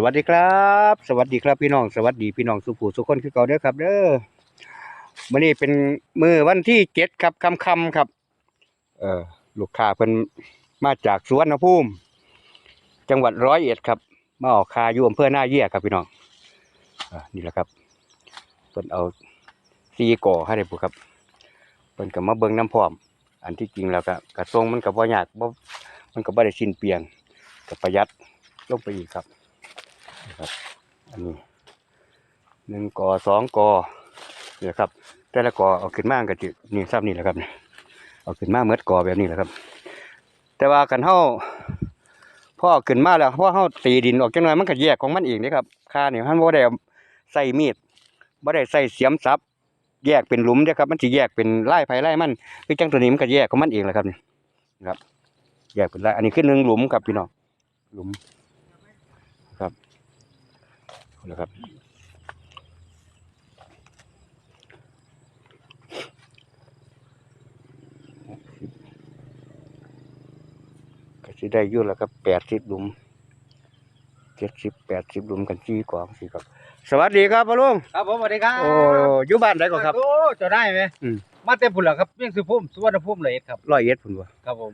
สวัสดีครับ สวัสดีครับพี่น้อง สวัสดีพี่น้องสุภูสุคนคือเก่าเด้อครับ เด้อมื้อนี้เป็นมือวันที่เจ็ดครับค่ำครับ เออลูกค้าเพิ่นมาจากสวรรณภูมิ จังหวัดร้อยเอ็ดครับมาออกคาอยู่อำเภอหน้าเยี่ยครับพี่น้องอ่านี่แหละครับเพิ่นเอาซีก่อให้ได้ปุ๊ครับเพิ่นก็มาเบิ่งน้ำพร้อม อันที่จริงแล้วก็กระทรงมันก็บ่ยากบ่มันก็บ่ได้สิ้นเปลียงก็ประหยัดลงไปอีกครับ ครับอันนี้หนึ่งกอสองกอเนี่ยครับ แต่ละกอเอาขึ้นมาก็จะนี่ซ้ำนี่แหละครับเนี่ยเอาขึ้นมาเมดกอแบบนี้แหละครับ แต่ว่ากันเฮาพอเอขึ้นมาแล้วพ่อเฮาตีดินออกจังหน่อยมันก็แยกของมันเองเด้ครับค่าเนี่มันบ่ได้ใส่มีดบ่ได้ใส่เสียมสับแยกเป็นหลุมเด้ครับ มันสิแยกเป็นไล่ไผไล่มันคือจังตัวนี้มันก็แยกของมันเองแหละครับนี่ครับ แยกเป็นไล่อันนี้คือหนึ่งหลุมครับพี่น้องหลุม เอาละครับก็สิได้อยู่แล้วครับแปดสิบหลุมเจ็ดสิบแปดสิบหลุมกันสี่กองสี่ครับ สวัสดีครับพ่อลุงครับผมสวัสดีครับโอ้อยู่บ้านไหนก่อนครับ โอ้เจะได้ไหมอืม มาเต็มพุ่นแล้วครับเพียงสุภูมิสุวรรณภูมิเลยครับร้อยเอ็ดพุ่นบ่ครับผม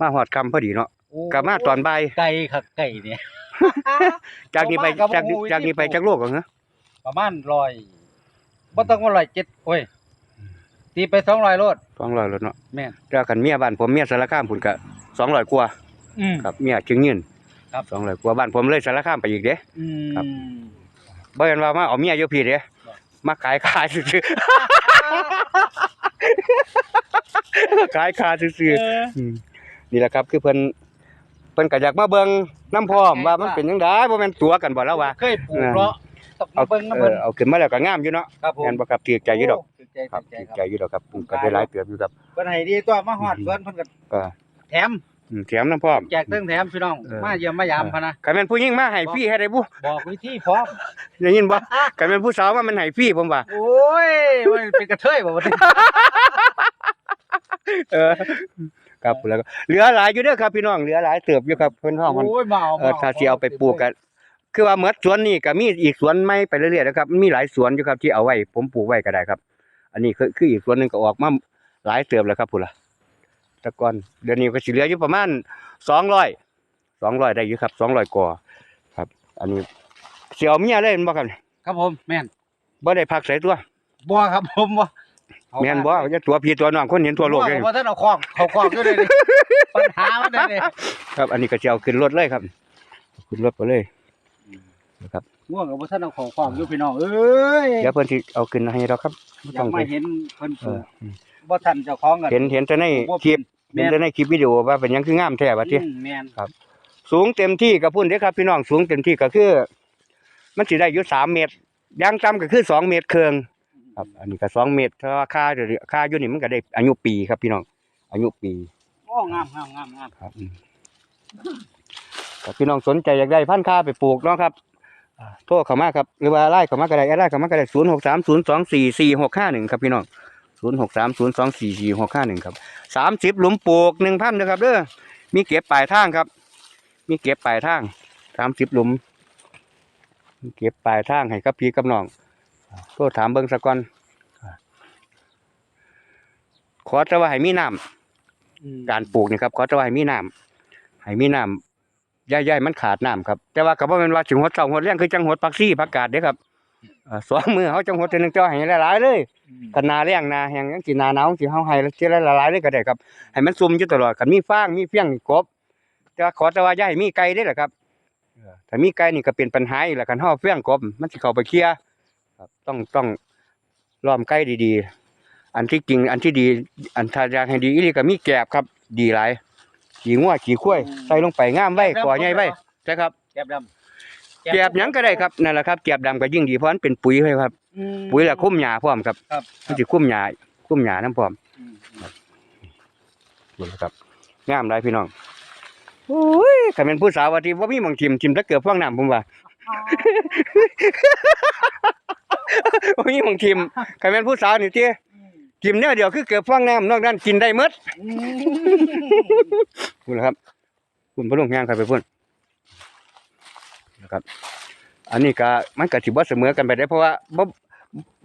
มาหอดคำพอดีเนาะโอ้กลับมาตอนบ่ายไก่ครับไก่เนี่ย จากนี้ไปผมมากับจากนี้โอ้โหจากนี้ไปวิธีจากโลกเหรอฮะประมาณร้อยบ่ต้องว่าร้อยเจ็ดโอ้ยตีไปสองร้อยโลดสองร้อยรถเนาะแม่นแต่คันเมียบ้านผมเมียสารคามพุ่นก็สองร้อยกว่าอืม ครับเมียจึงยืนครับ สองร้อยกว่าบ้านผมเลยสารคามไปอีกเด้ อืมครับบ่เห็นว่ามาเอาเมียอยู่พี่เด้มาขายคาซื่อๆ ขายคาซื่อเออๆอืมนี่แหละครับคือเพิ่น เพิ่นก็อยากมาเบิ่งน้ำพร้อมว่ามันเป็นจังไดบ่แม่นตัวกันบ่แล้วว่า เคยปลูกเนาะต้องเอามาเบิ่งน้ำเอเพิ่นอเอาขึ้นมาแล้วก็งามอยู่เนาะครับผมแม่นบ่ครับถือใจอยู่ดอกโถือใจครับถือถือใจใจครับอยู่ดอกครับก็ได้หลายเติบอยู่ครับ เพิ่นให้ดีตัวมาฮอดเพิ่นเพิ่นก็ก็แถมอืมแถมน้ำพร้อม แจกเติงแถมพี่น้องเออ มาเยี่ยมมายามพะนะคันแม่นผู้หญิงมาให้ฟรีให้ได้บ่บอกวิธีพร้อมได้ยินบ่คันแม่นผู้สาวมามันให้ฟรีผมว่า โอ้ยมันเป็นกระเทยบ่วะเออ ครับแล้วก็เหลือหลายอยู่เด้อครับพี่น้องเหลือหลายเติบอยู่ครับเพิ่นห้องมันโอ้ยเมาเออถ้าสิเอาไปปลูกก็คือว่าเมื่อสวนนี่ก็มีอีกสวนใหม่ไปเรื่อยๆนะครับมีหลายสวนอยู่ครับที่เอาไว้ผมปลูกไว้ก็ได้ครับ อันนี้คือคืออีกสวนหนึงก็ออกมาหลายเติบแล้วครับพุ่นล่ะแต่ก่อนเดี๋ยวนี้ก็สิเหลืออยู่ประมาณ200 200ได้อยู่ครับ200กว่าครับ อันนี้สิเอาเมียเลยแม่นบ่ครับครับผมแม่นบ่ได้พักใส่ตัวบ่ครับผมบ่เอา แม่นบ่จะตัวพี่ตัวน้องคนเห็นทั่วโลกเลยบ่ท่านเอาของเขาของอยู่เลยนี่ปัญหามันได้นี่ครับ อันนี้ก็สิเอาขึ้นรถเลยครับ ขึ้นรถไปเลยนะครับง่วงกับบ่ท่านเอาของของอยู่พี่น้องเอ้ยเดี๋ยวเพิ่นสิเอาขึ้นให้เราครับบ่อยาต้อกงไปมาเห็นเพิ่นปเอลูอกอืมบ่ทันเจ้าของกันเห็นเห็นแต่ในคลิปเห็นแต่ในคลิปวิดีโอว่าเป็นหยังคืองามแท้ว่าติอืมแม่นสูงเต็มที่กับพุ่นเด้อครับ พี่น้องสูงเต็มที่ก็คือ มันสิได้อยู่3เมตรอยางต่ำก็คือ2เมตรครึ่ง ครับ อันนี้ก็2เมตรถ้าว่าค่าเดี๋ยวค่าอยู่นี่มันก็ได้อายุปีครับพี่น้อง อายุปีโอ้งามงามงามงามครับอืมถ้าพี่น้องสนใจอยากได้พันธุ์ค่าไปปลูกเนาะครับอ่าโทรเข้ามาครับ หรือว่าไล่เข้ามาก็ได้ไล่เข้ามาก็ได้ศูนย์หกสามศูนย์สองสี่สี่หกห้าหนึ่งครับพี่น้องศูนย์หกสามศูนย์สองสี่สี่หกห้าหนึ่งครับสามสิบหลุมปลูกหนึ่งพันนะครับเด้อมีเก็บปลายทางครับ มีเก็บปลายทางสามสิบหลุมมีเก็บปลายทางให้กับพี่กับน้อง โทรถามเบิ้งสะก่อนอ่าขอแต่ว่าให้มีน้ำอืมการปลูกนี่ครับเขาจะว่าให้มีน้ำให้มีน้ำย่ายๆมันขาดน้ำครับ แต่ว่าก็บ่แม่นว่าถึงหดเช้าหดแรงคือจังหดผักซี่ผักกาดเด้อครับเอ่อสองมือเขาจังหดเทื่อนึงเจ้าให้หลายๆเลยอืมคันหนาแรงหนาแห้งจังสิหนาหนาวจังสิเฮาให้เทีละหลายๆเลยก็ได้ครับให้มันซุ่มอยู่ตลอดคันมีฟางมีเฟี้ยงกบแต่ว่าขอแต่ว่าอย่าให้มีไก่เด้อล่ะครับเออถ้ามีไก่นี่ก็เป็นปัญหาอีกแล้วคันเฮาเอาเฟี้ยงกบมันสิเข้าไปเคลียร์ ครับ ต้องต้องล้อมไก่ดีๆ อันที่จริง อันที่ดี อันถ้าอยากให้ดีอีหลีก็มีแกบครับ ดีหลายขี่งัวขี่ข้วยใส่ลงไปงามไว้ก่อใหญ่ไว้ใช่ครับแกบดำแกบหยังก็ได้ครับนั่นแหละครับแกบดำก็ยิ่งดีเพราะมันเป็นปุ๋ยไว้ครับอืมปุ๋ยและคุ้มหญ้าพร้อมครับครับมันสิคุ้มหญ้าคุ้มหญ้าน้ำพร้อมอืมนี่แหละครับงามหลายพี่น้องโอ้ยถ้าเป็นผู้สาวว่าที่บ่มีหม่องทิมทิมตะเกือบฟองน้ำผมว่า บ่มีหม่องทิมถ้าเป็นผู้สาวนี่ติทิมแนวเดียวคือเกือบฟองน้ำนอกนั้นกินได้หมดอืมคุณครับ คุณพระลุงย่างครับไปพุ่นนะครับครับ อันนี้ก็มันก็สิบ่เสมอกันไปได้เพราะว่าบ่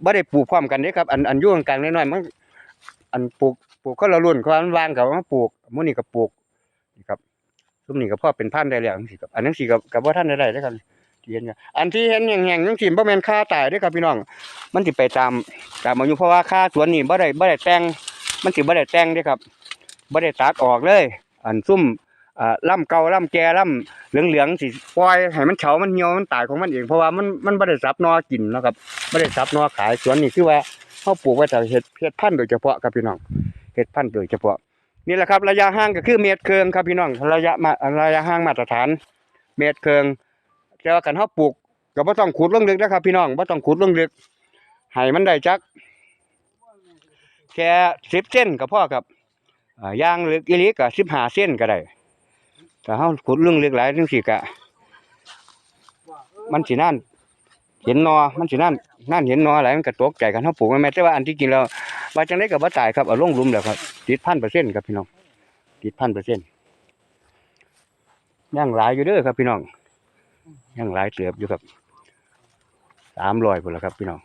บ่ได้ปลูกพร้อมกันเด้ครับ อันอันอยู่กลางๆน้อยๆมันอันปลูกปลูกคนละรุ่นคนละวางก็มาปลูกมื้อนี้ก็ปลูกนี่ครับซุมนี้ก็พอเป็นพันธุ์ได้แล้วจังซี่ครับ อันนั้นสิก็ก็บ่ทันได้ได้เด้อครับที่ เห็นอันที่เห็นแห้งๆจังซี่บ่แม่นค่าตายด้อครับพี่น้อง มันสิไปตามตามอายุเพราะว่าค่าสวนนี่บ่ได้บ่ได้แต่งมันสิบ่ได้แต่งด้อครับบ่ได้ตัดออกเลย อันซุ่มอ่าล่ำเก่าล่ำแก่ล่ำเหลืองๆสิปล่อยให้มันเฉามันเหี่ยวมันตายของมันเองเพราะว่ามันมันบ่ได้สับนอกินนะครับบ่ได้สับนอขายสวนนี่คือว่าเฮาปลูกไว้แต่เฮ็ดเฮ็ดพันธุ์โดยเฉพาะครับพี่น้องเฮ็ดพันธุ์โดยเฉพาะนี่แหละครับระยะห่างก็คือเมตรครึ่งครับพี่น้องระยะมาระยะห่างมาตรฐาน เมตรครึ่ง แต่ว่าคันเฮาปลูกก็บ่ต้องขุดลงลึกนะครับ พี่น้องบ่ต้องขุดลงลึกให้มันได้จักแค่สิบเส้นก็พอครับอย่างลึกอีลีก็สิบห้าเส้นก็ได้ถ้าเฮาขุดเรื่องลึกหลายจังซี่ก็มันสินั่นเห็นนอ มันสินั่นนั่นเห็นนอหลายมันก็ตกใจกันเฮาปลูกแม้แต่ว่าอันที่จริงแล้วว่าจังได๋ก็บ่ตายครับเอาลงลุมแล้วครับติดพันเปอร์เซ็นต์ครับพี่น้องติดพันเปอร์เซ็นต์ยังหลายอยู่เด้อครับพี่น้อง ยังหลายเติบอยู่ครับ300พุ่นละครับ พี่น้อง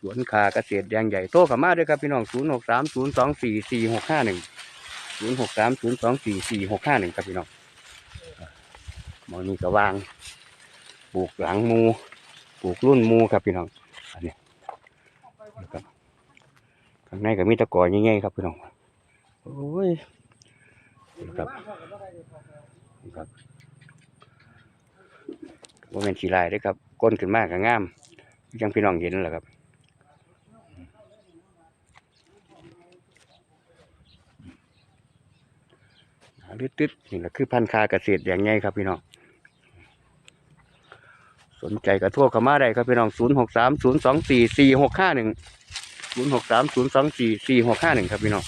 สวนคาเกษตรแดงใหญ่โตขามาด้วยครับพี่น้อง0 6 3 0 2 4 4 6 5 1 0 6 3 0 2 4 4 6 5 1ครับพี่น้องหมองนี้ก็วางปลูกหลังมูปลูกรุ่นมูครับพี่น้องอันนี้ครับข้างในก็มีตะกอใหญ่ๆครับพี่น้องโอ้ยครับครับ ว่าเป็นสีลายด้อครับ ก้นขึ้นมากก็งามยังพี่น้องเห็นแหละครับลึดๆนี่แหละคือพันธุ์คาเกษตรอย่างไงครับพี่น้อง สนใจกระทั่วข้ามาได้ครับพี่น้องศูนย์หกสามศูนย์สองสี่สี่หกห้าหนึ่งศูนย์หกสามศูนย์สองสี่สี่หกห้าหนึ่งครับพี่น้อง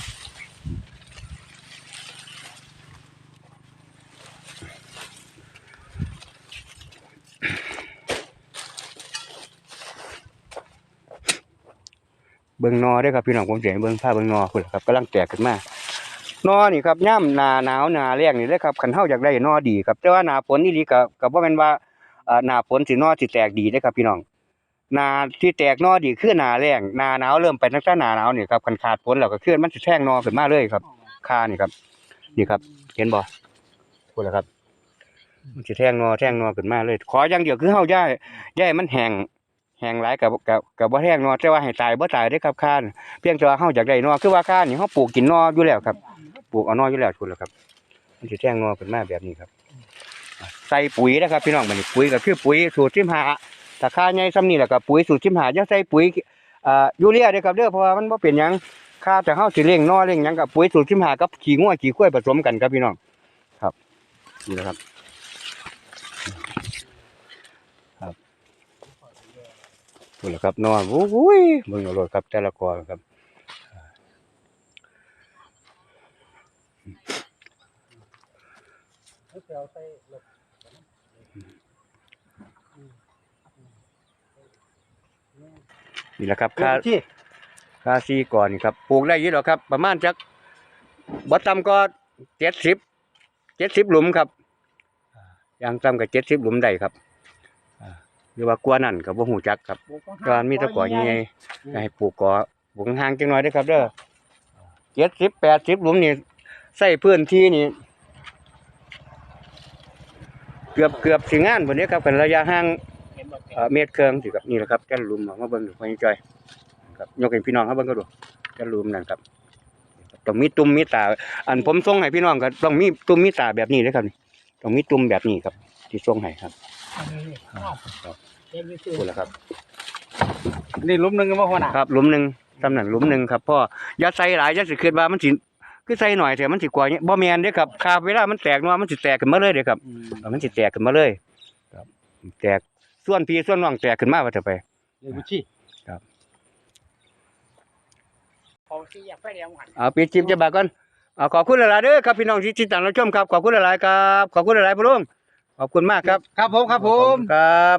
เบิ่งนอได้ครับพี่น้องผมเสียเบิ่งผ้าเบิ่งนอคุณครับกำลังแตกขึ้นมานอนี่ครับย่ำหนาหนาวหนาแรงนี่เลยครับคันเฮาอยากได้นอดีครับแต่ว่าหนาฝนนี่ลีก็ก็บ่แม่นว่าอ่อหนาฝนสินอสิแตกดีเด้ครับ พี่น้องหนาที่แตกนอดีคือหนาแรงหนาหนาวเริ่มไปตั้งแต่หนาหนาวนี่ครับคันขาดฝนแล้วก็เคลื่อนมันสิแท่งนอขึ้นมาเลยครับคานี่ครับ นี่ครับ เห็นบ่พูดแล้วครับมันสิแท่งนอแท่งนอขึ้นมาเลย ขออย่างเดียวคือเฮาย้ายย้ายมันแห้ง แห้งหลายกับกับกับบ่แห้งนอแต่ว่าให้ตายบ่ตายเด้ครับคานเพียงแต่ว่าเฮาอยากได้นอคือว่าคานนี่เฮาปลูกกินนออยู่แล้วครับ ปลูกเอานออยู่แล้วคุณแล้วครับ มันจะแจ้งนอขึ้นมาแบบนี้ครับ ใส่ปุ๋ยนะครับพี่น้องมันปุ๋ยก็คือปุ๋ยสูตรชิมหาถ้าค่าใหญ่ซ้ำนี่แหละก็ปุ๋ยสูตรชิมหาอย่าใส่ปุ๋ยอ่ายูเรียเด้อครับเด้อเพราะว่ามันบ่เป็นหยังค่าแต่เฮาสิเลี้ยงนอเลี้ยงหยังกับปุ๋ยสูตรชิมหากับขี้งัวขี้ข้วยผสมกันครับพี่น้องครับนี่นะครับครับ นี่แหละครับนอนโอ้ยเบิ่งเอาโลดครับแต่ละกอครับนี่แหละครับค่าที่ค่าซีก่อนนี่ครับปลูกได้เยอะหรอกครับ ประมาณจักบ่ต่ำก็เจ็ดสิบเจ็ดสิบหลุมครับอ่าอย่างต่ำก็เจ็ดสิบหลุมได้ครับอ่า หรือว่ากว่านั่นก็บ่ฮู้จักครับการมีแตะก่อใหญ่ๆก็ให้ปลูกก่อปลูกห่างจังหน่อยเด้อครับเด้อเจ็ดสิบแปดสิบหลุมนี่ใส่พื้นที่นี่เกือบเกือบสิงานพุ่นนี้ครับกันระยะห่างเอ่อเมตรเครื่องสิครับนี่แหละครับแกนลุมออกมาเบิ่งดูพ่อจอยครับยกให้พี่น้องเขาเบิ่งก็ดูแกนลุมนั่นครับต้องมีตุ่มมีตา อันผมส่งให้พี่น้องก็ต้องมีตุ่มมีตาแบบนี้เลยครับนี่ต้องมีตุ่มแบบนี้ครับ ที่ส่งให้ครับ พูดแล้วครับ นี่หลุมหนึงก็บ่หัวหน้าครับหลุมหนึ่งตำแหน่งหลุมหนึ่งครับพ่ออย่าใส่หลายอย่าสิคิดว่ามันสิคือใส่หน่อยเถอะมันสิกว่านี้บ่แม่นเด้อครับคาเวลามันแตกเนาะมันสิแตกขึ้นมาเลยเด้อครับ อืมเออมันสิแตกขึ้นมาเลย ครับ แตกส่วนพี่ส่วนน้องแตกขึ้นมาว่าจะไป เลยบุชี่เขาสิอยากไปเลี้ยงหัน เอาปิดจิบจะบากก่อนเอาขอบคุณหลายๆเด้อครับพี่น้องที่ติดตามรับชมครับ ขอบคุณหลายๆครับ ขอบคุณหลายๆพ่อลุง ขอบคุณมากครับ ครับผมครับผม ครับ